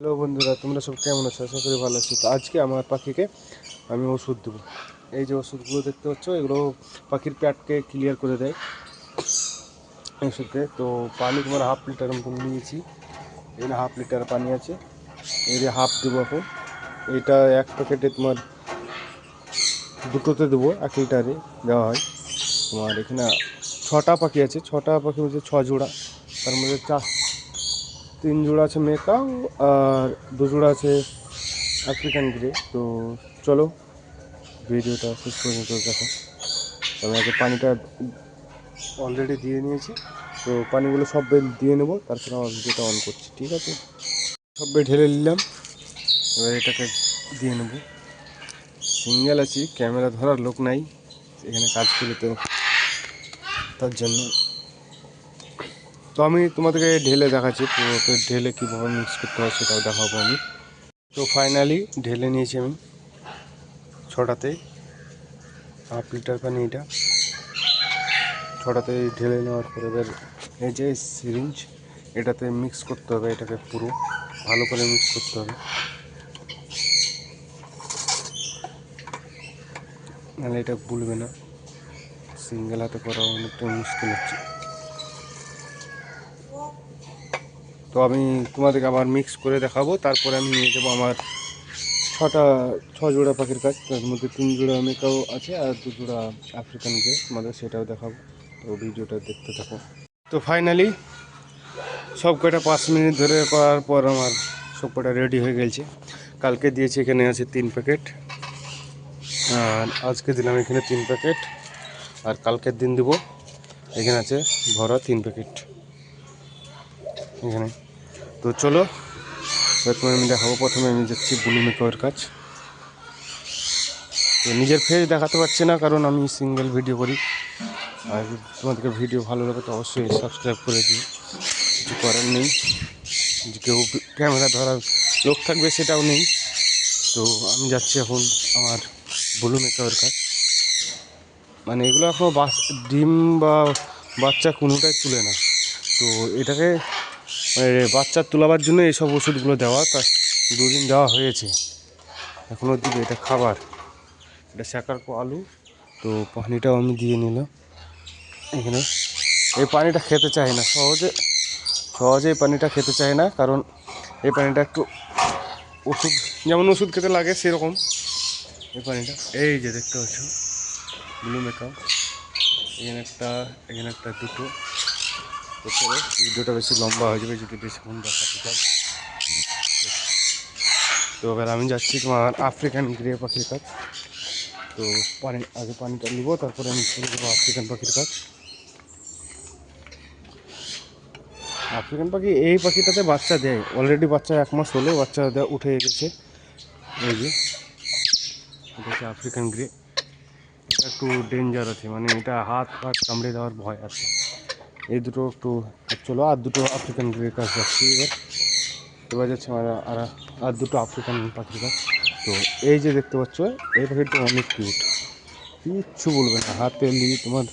Hello বন্ধুরা, তোমরা সব কেমন আছো? আশা করি ভালো আছো। তো আজকে আমার পাখিকে আমি ওষুধ দেবো। এই যে ওষুধগুলো দেখতে পাচ্ছ, এগুলো পাখির প্যাটকে ক্লিয়ার করে দেয়। এই ওষুধে তো পানি তোমার হাফ লিটার মতন নিয়েছি। এখানে হাফ লিটার পানি আছে। এই হাফ দেবো এখন। এটা এক প্যাকেটে তোমার দুটোতে দেবো, এক লিটারে দেওয়া হয়। তোমার এখানে ছটা পাখি আছে। ছটা পাখি হচ্ছে ছ জোড়া। তার মধ্যে চার তিন জোড়া আছে মেকাও আর দু জোড়া আছে আফ্রিকান গ্রে তো চলো, ভিডিওটা শেষ পর্যন্ত দেখো। আমি আগে পানিটা অলরেডি দিয়ে নিয়েছি। তো পানিগুলো সব দিয়ে নেব, তারপরে আমার ভিডিওটা অন করছি, ঠিক আছে? সব ঢেলে নিলাম। এবার এটাকে দিয়ে নেব। সিঙ্গেল আছি, ক্যামেরা ধরার লোক নাই। এখানে কাজ করি তো। তার জন্য তো আমি তোমাদেরকে ঢেলে দেখাচ্ছি পুরোটা ঢেলে কীভাবে মিক্স করতে হয় সেটাও দেখাবো আমি। তো ফাইনালি ঢেলে নিয়েছি আমি ছটাতে হাফ লিটার পানি এটা। ছটাতে ঢেলে নেওয়ার পরে এবার এই যে সিরিঞ্জ এটাতে মিক্স করতে হবে, এটাকে পুরো ভালো করে মিক্স করতে হবে। নাহলে এটা ভুলবে না। সিঙ্গেল হাতে করা অনেকটা মুশকিল হচ্ছে। তো আমি তোমাদেরকে আবার মিক্স করে দেখাবো। তারপরে আমি নিয়ে যাব আমার ছটা ছ জোড়া পাখির কাজ তার মধ্যে তিন জোড়া মেকাও আছে আর দু জোড়া আফ্রিকান গ্রে তোমাদের সেটাও দেখাবো। তো ভিডিওটা দেখতে থাকো। তো ফাইনালি সব কটা পাঁচ মিনিট ধরে করার পর আমার সব কটা রেডি হয়ে গেছে। কালকে দিয়েছি, এখানে আছে তিন প্যাকেট আর আজকে দিলাম এখানে তিন প্যাকেট আর কালকের দিন দেবো। এখানে আছে ভরা তিন প্যাকেট এখানে। তো চলো প্রথমে আমি দেখাবো প্রথমে আমি যাচ্ছি ব্লু মেকআপের কাজ। তো নিজের ফেস দেখাতে পারছি না, কারণ আমি সিঙ্গেল ভিডিও করি। আর তোমাদেরকে ভিডিও ভালো লাগে তো অবশ্যই সাবস্ক্রাইব করে দিই কিছু করার নেই। কেউ ক্যামেরা ধরার লোক থাকবে, সেটাও নেই। তো আমি যাচ্ছি এখন আমার ব্লু মেকআপের কাজ। মানে এগুলো এখনও বাস, ডিম বা বাচ্চা কোনোটাই তুলে না। তো এটাকে বাচ্চা তোলাবার জন্য এইসব ওষুধগুলো দেওয়া, তা দুদিন দেওয়া হয়েছে। এখনও দিকে এটা খাবার। এটা শাকার আলু, তো পানিটাও আমি দিয়ে নিলাম। এখানে এই পানিটা খেতে চায় না, সহজে সহজে এই পানিটা খেতে চায় না, কারণ এই পানিটা একটু ওষুধ, যেমন ওষুধ খেতে লাগে সেরকম। এই পানিটা, এই যে দেখতে পাচ্ছ, ব্লু মেকআপ এখানে একটা এখানে একটা দুটো। ভিডিওটা বেশি লম্বা হয়ে যাবে, যদি বেশিক্ষণ দেখাতে চাই তো এবার আমি যাচ্ছি তোমার আফ্রিকান গ্রে পাখির কাজ তো পানি আগে পানিটা নিব, তারপরে আমি চলে যাব আফ্রিকান পাখির কাজ আফ্রিকান পাখি, এই পাখিটাতে বাচ্চা দেয়। অলরেডি বাচ্চা এক মাস হলো বাচ্চা উঠে গেছে। এই যে এটা আফ্রিকান গ্রে এটা একটু ডেঞ্জার আছে মানে এটা হাত ফাত কামড়ে দেওয়ার ভয় আছে। এই দুটো একটু চলো, আর দুটো আফ্রিকান গ্রে কাজ যাচ্ছি এবার। এবার যাচ্ছে আমার আর আর দুটো আফ্রিকান পাখির কাজ তো এই যে দেখতে পাচ্ছ, এই পাখিটা অনেক কিউট কিচ্ছু বলবে না, হাতে লি, তোমার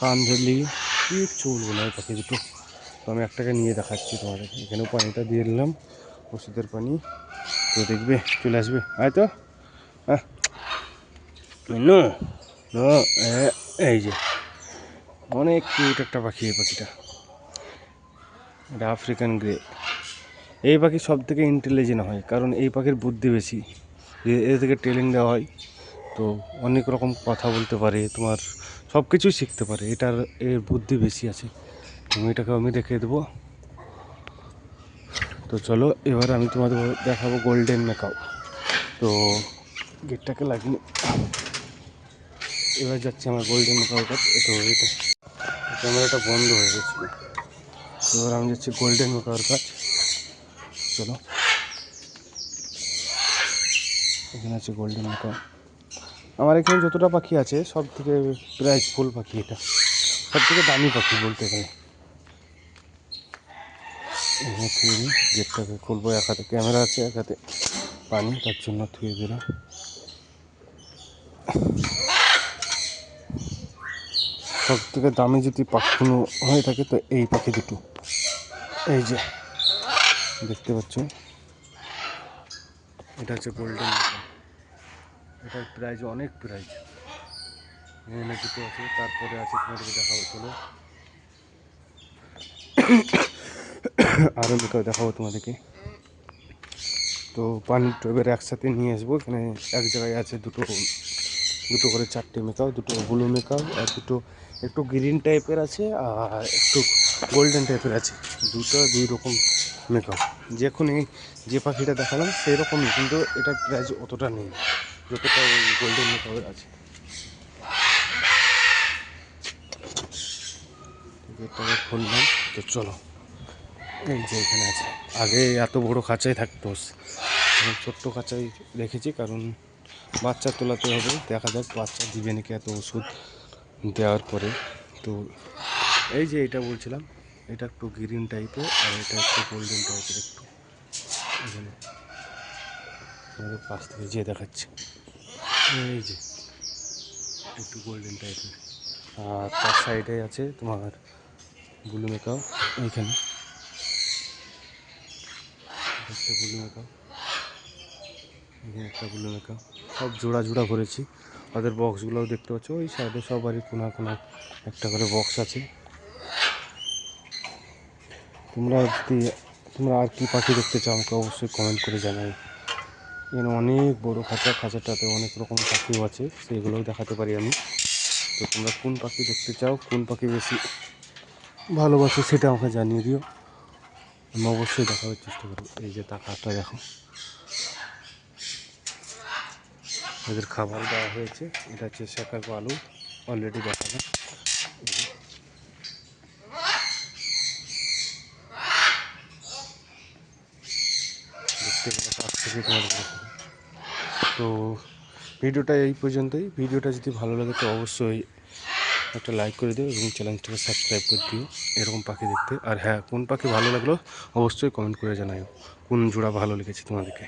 কান ধরলি কিচ্ছু বলবে না এই পাখি দুটো। তো আমি একটাকে নিয়ে দেখাচ্ছি তোমাদের। এখানেও পানিটা দিয়ে দিলাম, ওষুধের পানি। তো দেখবে, চলে আসবে। আয় তো। হ্যাঁ এই যে। অনেক কিউট একটা পাখি এই পাখিটা। এটা আফ্রিকান গ্রে এই পাখি সব থেকে ইন্টেলিজেন্ট হয়, কারণ এই পাখির বুদ্ধি বেশি। এ- এ থেকে ট্রেনিং দেওয়া হয়, তো অনেক রকম কথা বলতে পারে, তোমার সব কিছুই শিখতে পারে, এটার, এর বুদ্ধি বেশি আছে। আমি এটাকে আমি দেখিয়ে দেবো। তো চলো, এবার আমি তোমাদের দেখাবো গোল্ডেন মেকআপ তো গেটটাকে লাগিয়ে এবার যাচ্ছে আমার গোল্ডেন মেকআপ তো এটা ক্যামেরাটা বন্ধ হয়ে গেছিল এবার আমি যাচ্ছি গোল্ডেন মেকআপের কাজ চলো। এখানে আছে গোল্ডেন মেকআপ আমার এখানে যতটা পাখি আছে সব থেকে প্রাইস ফুল পাখি এটা। সব থেকে দামি পাখি বলতে গেলে। এখানে থুয়ে দিই, গেটটাকে খুলবো এক হাতে। ক্যামেরা আছে এক হাতে। পানি, তার জন্য থুয়ে দিলাম। সব থেকে দামি যদি পাখি হয়ে থাকে, তো এই পাখি দুটো। এই যে, দেখতে পাচ্ছ? এটা হচ্ছে গোল্ডেন এটার প্রাইজ অনেক প্রাইজ এখানে দুটো আছে, তারপরে আছে তোমাদেরকে দেখাবো চলো। আরও দুটো দেখাবো তোমাদেরকে। তো পানির টবের একসাথে নিয়ে আসব, এখানে এক জায়গায় আছে দুটো দুটো করে চারটে মেকাও, দুটো ব্লু মেকাও, আর দুটো একটু গ্রিন টাইপের আছে আর একটু গোল্ডেন টাইপের আছে। দুটো দুই রকম মেকাও। যেখানে যে পাখিটা দেখালাম সেই রকমই কিন্তু এটার প্রাইস অতটা নেই, যতটা ওই গোল্ডেন মেকাওয়ের আছে। খুললাম, তো চলো। এই যে এখানে আছে। আগে এত বড় খাঁচাই থাকতো। ছোট্ট খাঁচাই রেখেছি, কারণ বাচ্চা তোলাতে হবে। দেখা যাক বাচ্চা দিবে নাকি এত ওষুধ দেওয়ার পরে। তো এই যে এটা বলছিলাম, এটা একটু গ্রিন টাইপের আর এটা একটু গোল্ডেন টাইপের একটু। পাশ থেকে যে দেখাচ্ছে। এই যে একটু গোল্ডেন টাইপের আর তার সাইডে আছে তোমার ব্লু মেকআপ এইখানে। একটা ব্লু মেকআপ এখানে একটা ব্লু মেকআপ সব জোড়া জোড়া করেছি। ওদের বক্সগুলোও দেখতে পাচ্ছ, ওই সাইডে সবারই কোনা কোনা একটা করে বক্স আছে। তোমরা যদি, তোমরা আর কি পাখি দেখতে চাও আমাকে অবশ্যই কমেন্ট করে জানাই এখানে অনেক বড় খাঁচা, খাঁচাটাতে অনেক রকম পাখিও আছে সেইগুলোও দেখাতে পারি আমি। তো তোমরা কোন পাখি দেখতে চাও, কোন পাখি বেশি ভালোবাসো সেটা আমাকে জানিয়ে দিও। আমি অবশ্যই দেখাবার চেষ্টা করব। এই যে টাকাটা দেখো। এদের খাবার দেওয়া হয়েছে। এটা হচ্ছে শেখার আলু। অলরেডি দেখাবে। তো ভিডিওটা এই পর্যন্তই। ভিডিওটা যদি ভালো লাগে তো অবশ্যই একটা লাইক করে দিও এবং চ্যানেলটাকে সাবস্ক্রাইব করে দিও। এরকম পাখি দেখতে। আর হ্যাঁ কোন পাখি ভালো লাগল অবশ্যই কমেন্ট করে জানাও কোন জোড়া ভালো লেগেছে তোমাদেরকে?